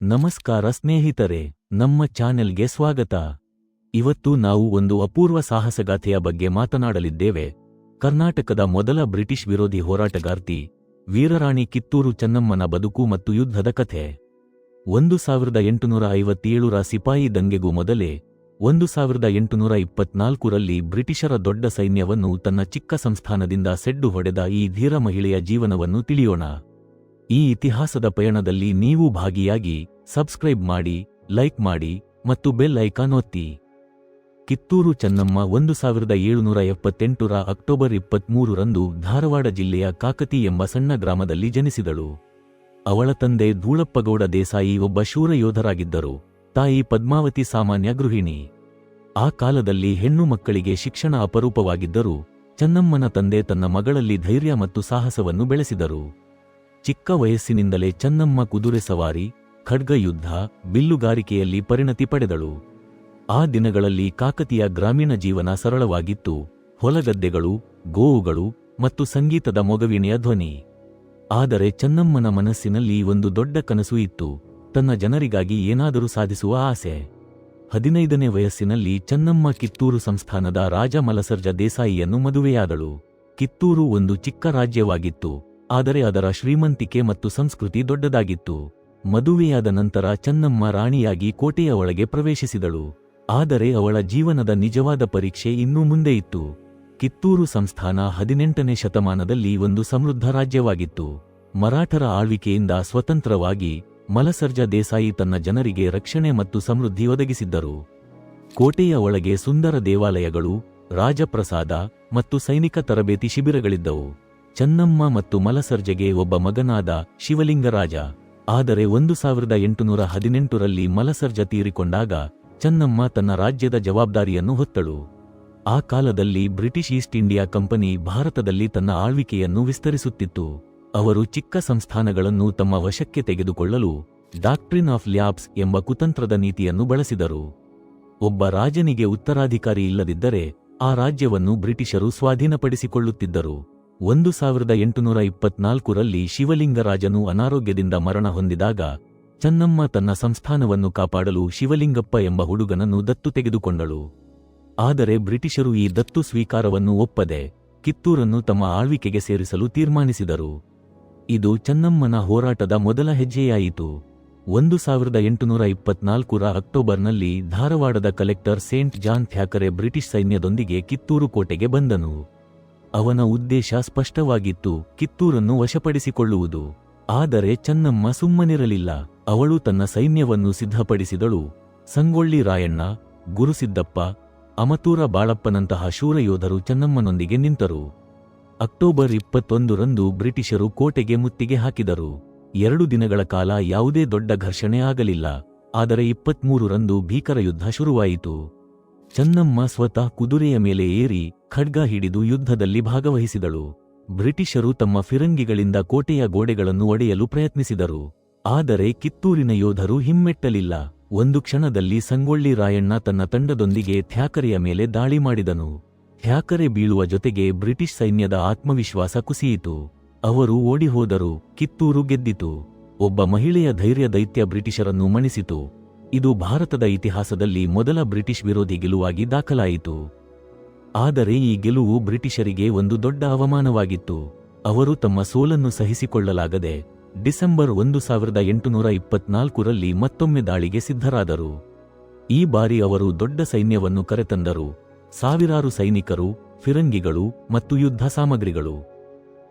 ನಮಸ್ಕಾರ ಸ್ನೇಹಿತರೆ, ನಮ್ಮ ಚಾನೆಲ್ಗೆ ಸ್ವಾಗತ. ಇವತ್ತು ನಾವು ಒಂದು ಅಪೂರ್ವ ಸಾಹಸಗಾಥೆಯ ಬಗ್ಗೆ ಮಾತನಾಡಲಿದ್ದೇವೆ. ಕರ್ನಾಟಕದ ಮೊದಲ ಬ್ರಿಟಿಷ್ ವಿರೋಧಿ ಹೋರಾಟಗಾರ್ತಿ, ವೀರರಾಣಿ ಕಿತ್ತೂರು ಚೆನ್ನಮ್ಮನ ಬದುಕು ಮತ್ತು ಯುದ್ಧದ ಕಥೆ. ಒಂದು ಸಾವಿರದ ಎಂಟುನೂರ ಐವತ್ತೇಳರ ಸಿಪಾಯಿ ದಂಗೆಗೂ ಮೊದಲೇ, ಒಂದು ಸಾವಿರದ ಎಂಟುನೂರ ಇಪ್ಪತ್ನಾಲ್ಕರಲ್ಲಿ ಬ್ರಿಟಿಷರ ದೊಡ್ಡ ಸೈನ್ಯವನ್ನು ತನ್ನ ಚಿಕ್ಕ ಸಂಸ್ಥಾನದಿಂದ ಸೆಡ್ಡು ಹೊಡೆದ ಈ ಧೀರ ಮಹಿಳೆಯ ಜೀವನವನ್ನು ತಿಳಿಯೋಣ. ಈ ಇತಿಹಾಸದ ಪಯಣದಲ್ಲಿ ನೀವು ಭಾಗಿಯಾಗಿ ಸಬ್ಸ್ಕ್ರೈಬ್ ಮಾಡಿ, ಲೈಕ್ ಮಾಡಿ ಮತ್ತು ಬೆಲ್ ಐಕಾನ್ ಒತ್ತಿ. ಕಿತ್ತೂರು ಚೆನ್ನಮ್ಮ ಒಂದು ಸಾವಿರದ ಏಳುನೂರ ಎಪ್ಪತ್ತೆಂಟರ ಅಕ್ಟೋಬರ್ ಇಪ್ಪತ್ಮೂರರಂದು ಧಾರವಾಡ ಜಿಲ್ಲೆಯ ಕಾಕತಿ ಎಂಬ ಸಣ್ಣ ಗ್ರಾಮದಲ್ಲಿ ಜನಿಸಿದಳು. ಅವಳ ತಂದೆ ಧೂಳಪ್ಪಗೌಡ ದೇಸಾಯಿ ಒಬ್ಬ ಶೂರ ಯೋಧರಾಗಿದ್ದರು. ತಾಯಿ ಪದ್ಮಾವತಿ ಸಾಮಾನ್ಯ ಗೃಹಿಣಿ. ಆ ಕಾಲದಲ್ಲಿ ಹೆಣ್ಣು ಮಕ್ಕಳಿಗೆ ಶಿಕ್ಷಣ ಅಪರೂಪವಾಗಿದ್ದರೂ ಚೆನ್ನಮ್ಮನ ತಂದೆ ತನ್ನ ಮಗಳಲ್ಲಿ ಧೈರ್ಯ ಮತ್ತು ಸಾಹಸವನ್ನು ಬೆಳೆಸಿದರು. ಚಿಕ್ಕ ವಯಸ್ಸಿನಿಂದಲೇ ಚನ್ನಮ್ಮ ಕುದುರೆ ಸವಾರಿ ಖಡ್ಗಯುದ್ಧ ಬಿಲ್ಲುಗಾರಿಕೆಯಲ್ಲಿ ಪರಿಣತಿ ಪಡೆದಳು. ಆ ದಿನಗಳಲ್ಲಿ ಕಾಕತಿಯ ಗ್ರಾಮೀಣ ಜೀವನ ಸರಳವಾಗಿತ್ತು. ಹೊಲಗದ್ದೆಗಳು, ಗೋವುಗಳು ಮತ್ತು ಸಂಗೀತದ ಮೊಗವಿಣೆಯ ಧ್ವನಿ. ಆದರೆ ಚನ್ನಮ್ಮನ ಮನಸ್ಸಿನಲ್ಲಿ ಒಂದು ದೊಡ್ಡ ಕನಸು ಇತ್ತು. ತನ್ನ ಜನರಿಗಾಗಿ ಏನಾದರೂ ಸಾಧಿಸುವ ಆಸೆ. ಹದಿನೈದನೇ ವಯಸ್ಸಿನಲ್ಲಿ ಚನ್ನಮ್ಮ ಕಿತ್ತೂರು ಸಂಸ್ಥಾನದ ರಾಜ ಮಲಸರ್ಜ ದೇಸಾಯಿಯನ್ನು ಮದುವೆಯಾದಳು. ಕಿತ್ತೂರು ಒಂದು ಚಿಕ್ಕ ರಾಜ್ಯವಾಗಿತ್ತು. ಆದರೆ ಅದರ ಶ್ರೀಮಂತಿಕೆ ಮತ್ತು ಸಂಸ್ಕೃತಿ ದೊಡ್ಡದಾಗಿತ್ತು. ಮದುವೆಯಾದ ನಂತರ ಚನ್ನಮ್ಮ ರಾಣಿಯಾಗಿ ಕೋಟೆಯ ಒಳಗೆ ಪ್ರವೇಶಿಸಿದಳು. ಆದರೆ ಅವಳ ಜೀವನದ ನಿಜವಾದ ಪರೀಕ್ಷೆ ಇನ್ನೂ ಮುಂದೆ ಇತ್ತು. ಕಿತ್ತೂರು ಸಂಸ್ಥಾನ ಹದಿನೆಂಟನೇ ಶತಮಾನದಲ್ಲಿ ಒಂದು ಸಮೃದ್ಧ ರಾಜ್ಯವಾಗಿತ್ತು. ಮರಾಠರ ಆಳ್ವಿಕೆಯಿಂದ ಸ್ವತಂತ್ರವಾಗಿ ಮಲಸರ್ಜ ದೇಸಾಯಿ ತನ್ನ ಜನರಿಗೆ ರಕ್ಷಣೆ ಮತ್ತು ಸಮೃದ್ಧಿ ಒದಗಿಸಿದ್ದರು. ಕೋಟೆಯ ಒಳಗೆ ಸುಂದರ ದೇವಾಲಯಗಳು, ರಾಜಪ್ರಸಾದ ಮತ್ತು ಸೈನಿಕ ತರಬೇತಿ ಶಿಬಿರಗಳಿದ್ದವು. ಚೆನ್ನಮ್ಮ ಮತ್ತು ಮಲಸರ್ಜೆಗೆ ಒಬ್ಬ ಮಗನಾದ ಶಿವಲಿಂಗರಾಜ. ಆದರೆ ಒಂದು ಸಾವಿರದ ಎಂಟುನೂರ ಹದಿನೆಂಟರಲ್ಲಿ ಮಲಸರ್ಜ ತೀರಿಕೊಂಡಾಗ ಚನ್ನಮ್ಮ ತನ್ನ ರಾಜ್ಯದ ಜವಾಬ್ದಾರಿಯನ್ನು ಹೊತ್ತಳು. ಆ ಕಾಲದಲ್ಲಿ ಬ್ರಿಟಿಷ್ ಈಸ್ಟ್ ಇಂಡಿಯಾ ಕಂಪನಿ ಭಾರತದಲ್ಲಿ ತನ್ನ ಆಳ್ವಿಕೆಯನ್ನು ವಿಸ್ತರಿಸುತ್ತಿತ್ತು. ಅವರು ಚಿಕ್ಕ ಸಂಸ್ಥಾನಗಳನ್ನು ತಮ್ಮ ವಶಕ್ಕೆ ತೆಗೆದುಕೊಳ್ಳಲು ಡಾಕ್ಟ್ರಿನ್ ಆಫ್ ಲ್ಯಾಬ್ಸ್ ಎಂಬ ಕುತಂತ್ರದ ನೀತಿಯನ್ನು ಬಳಸಿದರು. ಒಬ್ಬ ರಾಜನಿಗೆ ಉತ್ತರಾಧಿಕಾರಿ ಇಲ್ಲದಿದ್ದರೆ ಆ ರಾಜ್ಯವನ್ನು ಬ್ರಿಟಿಷರು ಸ್ವಾಧೀನಪಡಿಸಿಕೊಳ್ಳುತ್ತಿದ್ದರು. ಒಂದು ಸಾವಿರದ ಎಂಟುನೂರ ಇಪ್ಪತ್ನಾಲ್ಕರಲ್ಲಿ ಶಿವಲಿಂಗರಾಜನು ಅನಾರೋಗ್ಯದಿಂದ ಮರಣ ಹೊಂದಿದಾಗ, ಚನ್ನಮ್ಮ ತನ್ನ ಸಂಸ್ಥಾನವನ್ನು ಕಾಪಾಡಲು ಶಿವಲಿಂಗಪ್ಪ ಎಂಬ ಹುಡುಗನನ್ನು ದತ್ತು ತೆಗೆದುಕೊಂಡಳು. ಆದರೆ ಬ್ರಿಟಿಷರು ಈ ದತ್ತು ಸ್ವೀಕಾರವನ್ನು ಒಪ್ಪದೆ, ಕಿತ್ತೂರನ್ನು ತಮ್ಮ ಆಳ್ವಿಕೆಗೆ ಸೇರಿಸಲು ತೀರ್ಮಾನಿಸಿದರು. ಇದು ಚನ್ನಮ್ಮನ ಹೋರಾಟದ ಮೊದಲ ಹೆಜ್ಜೆಯಾಯಿತು. ಒಂದು ಸಾವಿರದ ಎಂಟುನೂರ ಇಪ್ಪತ್ನಾಲ್ಕರ ಅಕ್ಟೋಬರ್ನಲ್ಲಿ ಧಾರವಾಡದ collector Saint John Thackeray British ಸೈನ್ಯದೊಂದಿಗೆ Kittur ಕೋಟೆಗೆ ಬಂದನು. ಅವನ ಉದ್ದೇಶ ಸ್ಪಷ್ಟವಾಗಿತ್ತು, ಕಿತ್ತೂರನ್ನು ವಶಪಡಿಸಿಕೊಳ್ಳುವುದು. ಆದರೆ ಚನ್ನಮ್ಮ ಸುಮ್ಮನಿರಲಿಲ್ಲ. ಅವಳು ತನ್ನ ಸೈನ್ಯವನ್ನು ಸಿದ್ಧಪಡಿಸಿದಳು. ಸಂಗೊಳ್ಳಿ ರಾಯಣ್ಣ ಗುರುಸಿದ್ದಪ್ಪ ಅಮತೂರ ಬಾಳಪ್ಪನಂತಹ ಶೂರಯೋಧರು ಚನ್ನಮ್ಮನೊಂದಿಗೆ ನಿಂತರು. ಅಕ್ಟೋಬರ್ ಇಪ್ಪತ್ತೊಂದರಂದು ಬ್ರಿಟಿಷರು ಕೋಟೆಗೆ ಮುತ್ತಿಗೆ ಹಾಕಿದರು. ಎರಡು ದಿನಗಳ ಕಾಲ ಯಾವುದೇ ದೊಡ್ಡ ಘರ್ಷಣೆ ಆಗಲಿಲ್ಲ. ಆದರೆ ಇಪ್ಪತ್ಮೂರರಂದು ಭೀಕರ ಯುದ್ಧ ಶುರುವಾಯಿತು. ಚೆನ್ನಮ್ಮ ಸ್ವತಃ ಕುದುರೆಯ ಮೇಲೆ ಏರಿ ಖಡ್ಗ ಹಿಡಿದು ಯುದ್ಧದಲ್ಲಿ ಭಾಗವಹಿಸಿದಳು. ಬ್ರಿಟಿಷರು ತಮ್ಮ ಫಿರಂಗಿಗಳಿಂದ ಕೋಟೆಯ ಗೋಡೆಗಳನ್ನು ಒಡೆಯಲು ಪ್ರಯತ್ನಿಸಿದರು. ಆದರೆ ಕಿತ್ತೂರಿನ ಯೋಧರು ಹಿಮ್ಮೆಟ್ಟಲಿಲ್ಲ. ಒಂದು ಕ್ಷಣದಲ್ಲಿ ಸಂಗೊಳ್ಳಿ ರಾಯಣ್ಣ ತನ್ನ ತಂಡದೊಂದಿಗೆ ಥ್ಯಾಕರೆಯ ಮೇಲೆ ದಾಳಿ ಮಾಡಿದನು. ಥ್ಯಾಕರೆ ಬೀಳುವ ಜೊತೆಗೆ ಬ್ರಿಟಿಷ್ ಸೈನ್ಯದ ಆತ್ಮವಿಶ್ವಾಸ ಕುಸಿಯಿತು. ಅವರು ಓಡಿಹೋದರು, ಕಿತ್ತೂರು ಗೆದ್ದಿತು. ಒಬ್ಬ ಮಹಿಳೆಯ ಧೈರ್ಯ ದೈತ್ಯ ಬ್ರಿಟಿಷರನ್ನು ಮಣಿಸಿತು. ಇದು ಭಾರತದ ಇತಿಹಾಸದಲ್ಲಿ ಮೊದಲ ಬ್ರಿಟಿಷ್ ವಿರೋಧಿ ಗೆಲುವಾಗಿ ದಾಖಲಾಯಿತು. ಆದರೆ ಈ ಗೆಲುವು ಬ್ರಿಟಿಷರಿಗೆ ಒಂದು ದೊಡ್ಡ ಅವಮಾನವಾಗಿತ್ತು. ಅವರು ತಮ್ಮ ಸೋಲನ್ನು ಸಹಿಸಿಕೊಳ್ಳಲಾಗದೆ ಡಿಸೆಂಬರ್ ಒಂದು ಸಾವಿರದ ಎಂಟುನೂರ ಇಪ್ಪತ್ನಾಲ್ಕರಲ್ಲಿ ಮತ್ತೊಮ್ಮೆ ದಾಳಿಗೆ ಸಿದ್ಧರಾದರು. ಈ ಬಾರಿ ಅವರು ದೊಡ್ಡ ಸೈನ್ಯವನ್ನು ಕರೆತಂದರು. ಸಾವಿರಾರು ಸೈನಿಕರು, ಫಿರಂಗಿಗಳು ಮತ್ತು ಯುದ್ಧ ಸಾಮಗ್ರಿಗಳು.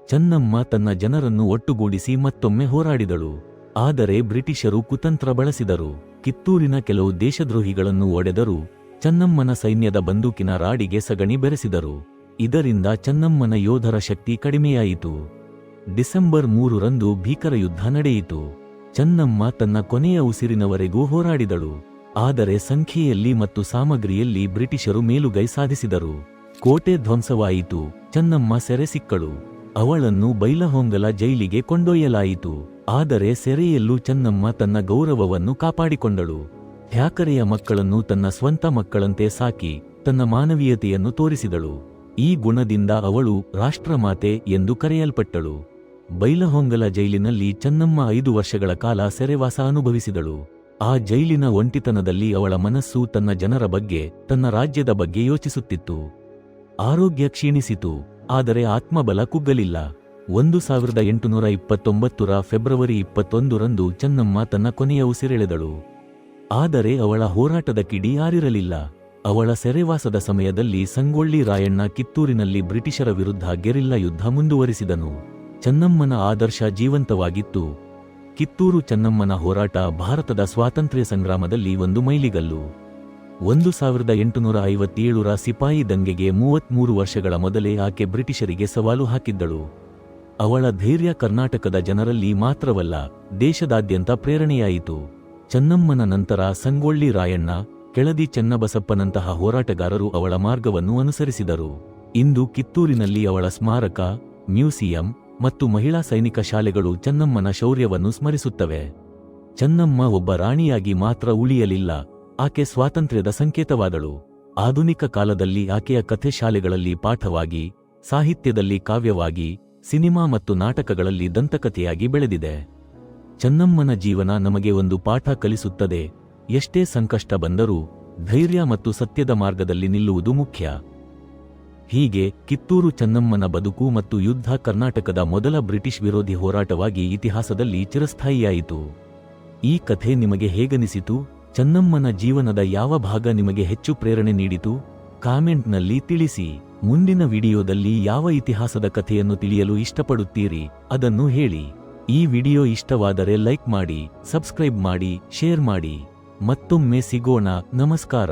ಚನ್ನಮ್ಮ ತನ್ನ ಜನರನ್ನು ಒಟ್ಟುಗೂಡಿಸಿ ಮತ್ತೊಮ್ಮೆ ಹೋರಾಡಿದಳು. ಆದರೆ ಬ್ರಿಟಿಷರು ಕುತಂತ್ರ ಬಳಸಿದರು. ಕಿತ್ತೂರಿನ ಕೆಲವು ದೇಶದ್ರೋಹಿಗಳನ್ನು ಒಡೆದರು. ಚನ್ನಮ್ಮನ ಸೈನ್ಯದ ಬಂದೂಕಿನ ರಾಡಿಗೆ ಸಗಣಿ ಬೆರೆಸಿದರು. ಇದರಿಂದ ಚನ್ನಮ್ಮನ ಯೋಧರ ಶಕ್ತಿ ಕಡಿಮೆಯಾಯಿತು. ಡಿಸೆಂಬರ್ ಮೂರರಂದು ಭೀಕರ ಯುದ್ಧ ನಡೆಯಿತು. ಚನ್ನಮ್ಮ ತನ್ನ ಕೊನೆಯ ಉಸಿರಿನವರೆಗೂ ಹೋರಾಡಿದಳು. ಆದರೆ ಸಂಖ್ಯೆಯಲ್ಲಿ ಮತ್ತು ಸಾಮಗ್ರಿಯಲ್ಲಿ ಬ್ರಿಟಿಷರು ಮೇಲುಗೈ ಸಾಧಿಸಿದರು. ಕೋಟೆ ಧ್ವಂಸವಾಯಿತು. ಚನ್ನಮ್ಮ ಸೆರೆ ಸಿಕ್ಕಳು. ಅವಳನ್ನು ಬೈಲಹೊಂಗಲ ಜೈಲಿಗೆ ಕೊಂಡೊಯ್ಯಲಾಯಿತು. ಆದರೆ ಸೆರೆಯಲ್ಲೂ ಚೆನ್ನಮ್ಮ ತನ್ನ ಗೌರವವನ್ನು ಕಾಪಾಡಿಕೊಂಡಳು. ಥ್ಯಾಕರೆಯ ಮಕ್ಕಳನ್ನು ತನ್ನ ಸ್ವಂತ ಮಕ್ಕಳಂತೆ ಸಾಕಿ ತನ್ನ ಮಾನವೀಯತೆಯನ್ನು ತೋರಿಸಿದಳು. ಈ ಗುಣದಿಂದ ಅವಳು ರಾಷ್ಟ್ರಮಾತೆ ಎಂದು ಕರೆಯಲ್ಪಟ್ಟಳು. ಬೈಲಹೊಂಗಲ ಜೈಲಿನಲ್ಲಿ ಚೆನ್ನಮ್ಮ ಐದು ವರ್ಷಗಳ ಕಾಲ ಸೆರೆವಾಸ ಅನುಭವಿಸಿದಳು. ಆ ಜೈಲಿನ ಒಂಟಿತನದಲ್ಲಿ ಅವಳ ಮನಸ್ಸು ತನ್ನ ಜನರ ಬಗ್ಗೆ, ತನ್ನ ರಾಜ್ಯದ ಬಗ್ಗೆ ಯೋಚಿಸುತ್ತಿತ್ತು. ಆರೋಗ್ಯ ಕ್ಷೀಣಿಸಿತು, ಆದರೆ ಆತ್ಮಬಲ ಕುಗ್ಗಲಿಲ್ಲ. ಒಂದು ಸಾವಿರದ ಎಂಟುನೂರ ಇಪ್ಪತ್ತೊಂಬತ್ತರ ಫೆಬ್ರವರಿ ಇಪ್ಪತ್ತೊಂದರಂದು ಚೆನ್ನಮ್ಮ ತನ್ನ ಕೊನೆಯ ಉಸಿರೆಳೆದಳು. ಆದರೆ ಅವಳ ಹೋರಾಟದ ಕಿಡಿ ಯಾರಿರಲಿಲ್ಲ. ಅವಳ ಸೆರೆವಾಸದ ಸಮಯದಲ್ಲಿ ಸಂಗೊಳ್ಳಿ ರಾಯಣ್ಣ ಕಿತ್ತೂರಿನಲ್ಲಿ ಬ್ರಿಟಿಷರ ವಿರುದ್ಧ ಗೆರಿಲ್ಲಾ ಯುದ್ಧ ಮುಂದುವರಿಸಿದನು. ಚೆನ್ನಮ್ಮನ ಆದರ್ಶ ಜೀವಂತವಾಗಿತ್ತು. ಕಿತ್ತೂರು ಚೆನ್ನಮ್ಮನ ಹೋರಾಟ ಭಾರತದ ಸ್ವಾತಂತ್ರ್ಯ ಸಂಗ್ರಾಮದಲ್ಲಿ ಒಂದು ಮೈಲಿಗಲ್ಲು. ಒಂದು ಸಾವಿರದ ಎಂಟುನೂರ ಐವತ್ತೇಳರ ಸಿಪಾಯಿ ದಂಗೆಗೆ ಮೂವತ್ಮೂರು ವರ್ಷಗಳ ಮೊದಲೇ ಆಕೆ ಬ್ರಿಟಿಷರಿಗೆ ಸವಾಲು ಹಾಕಿದ್ದಳು. ಅವಳ ಧೈರ್ಯ ಕರ್ನಾಟಕದ ಜನರಲ್ಲಿ ಮಾತ್ರವಲ್ಲ ದೇಶದಾದ್ಯಂತ ಪ್ರೇರಣೆಯಾಯಿತು. ಚನ್ನಮ್ಮನ ನಂತರ ಸಂಗೊಳ್ಳಿ ರಾಯಣ್ಣ, ಕೆಳದಿ ಚೆನ್ನಬಸಪ್ಪನಂತಹ ಹೋರಾಟಗಾರರು ಅವಳ ಮಾರ್ಗವನ್ನು ಅನುಸರಿಸಿದರು. ಇಂದು ಕಿತ್ತೂರಿನಲ್ಲಿ ಅವಳ ಸ್ಮಾರಕ, ಮ್ಯೂಸಿಯಂ ಮತ್ತು ಮಹಿಳಾ ಸೈನಿಕ ಶಾಲೆಗಳು ಚನ್ನಮ್ಮನ ಶೌರ್ಯವನ್ನು ಸ್ಮರಿಸುತ್ತವೆ. ಚನ್ನಮ್ಮ ಒಬ್ಬ ರಾಣಿಯಾಗಿ ಮಾತ್ರ ಉಳಿಯಲಿಲ್ಲ, ಆಕೆ ಸ್ವಾತಂತ್ರ್ಯದ ಸಂಕೇತವಾದಳು. ಆಧುನಿಕ ಕಾಲದಲ್ಲಿ ಆಕೆಯ ಕಥೆ ಶಾಲೆಗಳಲ್ಲಿ ಪಾಠವಾಗಿ, ಸಾಹಿತ್ಯದಲ್ಲಿ ಕಾವ್ಯವಾಗಿ ಸಿನಿಮಾ ಮತ್ತು ನಾಟಕಗಳಲ್ಲಿ ದಂತಕಥೆಯಾಗಿ ಬೆಳೆದಿದೆ. ಚನ್ನಮ್ಮನ ಜೀವನ ನಮಗೆ ಒಂದು ಪಾಠ ಕಲಿಸುತ್ತದೆ. ಎಷ್ಟೇ ಸಂಕಷ್ಟ ಬಂದರೂ ಧೈರ್ಯ ಮತ್ತು ಸತ್ಯದ ಮಾರ್ಗದಲ್ಲಿ ನಿಲ್ಲುವುದು ಮುಖ್ಯ. ಹೀಗೆ ಕಿತ್ತೂರು ಚನ್ನಮ್ಮನ ಬದುಕು ಮತ್ತು ಯುದ್ಧ ಕರ್ನಾಟಕದ ಮೊದಲ ಬ್ರಿಟಿಷ್ ವಿರೋಧಿ ಹೋರಾಟವಾಗಿ ಇತಿಹಾಸದಲ್ಲಿ ಚಿರಸ್ಥಾಯಿಯಾಯಿತು. ಈ ಕಥೆ ನಿಮಗೆ ಹೇಗನಿಸಿತು? ಚನ್ನಮ್ಮನ ಜೀವನದ ಯಾವ ಭಾಗ ನಿಮಗೆ ಹೆಚ್ಚು ಪ್ರೇರಣೆ ನೀಡಿತು? ಕಾಮೆಂಟ್ನಲ್ಲಿ ತಿಳಿಸಿ. ಮುಂದಿನ ವಿಡಿಯೋದಲ್ಲಿ ಯಾವ ಇತಿಹಾಸದ ಕಥೆಯನ್ನು ತಿಳಿಯಲು ಇಷ್ಟಪಡುತ್ತೀರಿ ಅದನ್ನು ಹೇಳಿ. ಈ ವಿಡಿಯೋ ಇಷ್ಟವಾದರೆ ಲೈಕ್ ಮಾಡಿ, ಸಬ್ಸ್ಕ್ರೈಬ್ ಮಾಡಿ, ಶೇರ್ ಮಾಡಿ. ಮತ್ತೊಮ್ಮೆ ಸಿಗೋಣ. ನಮಸ್ಕಾರ.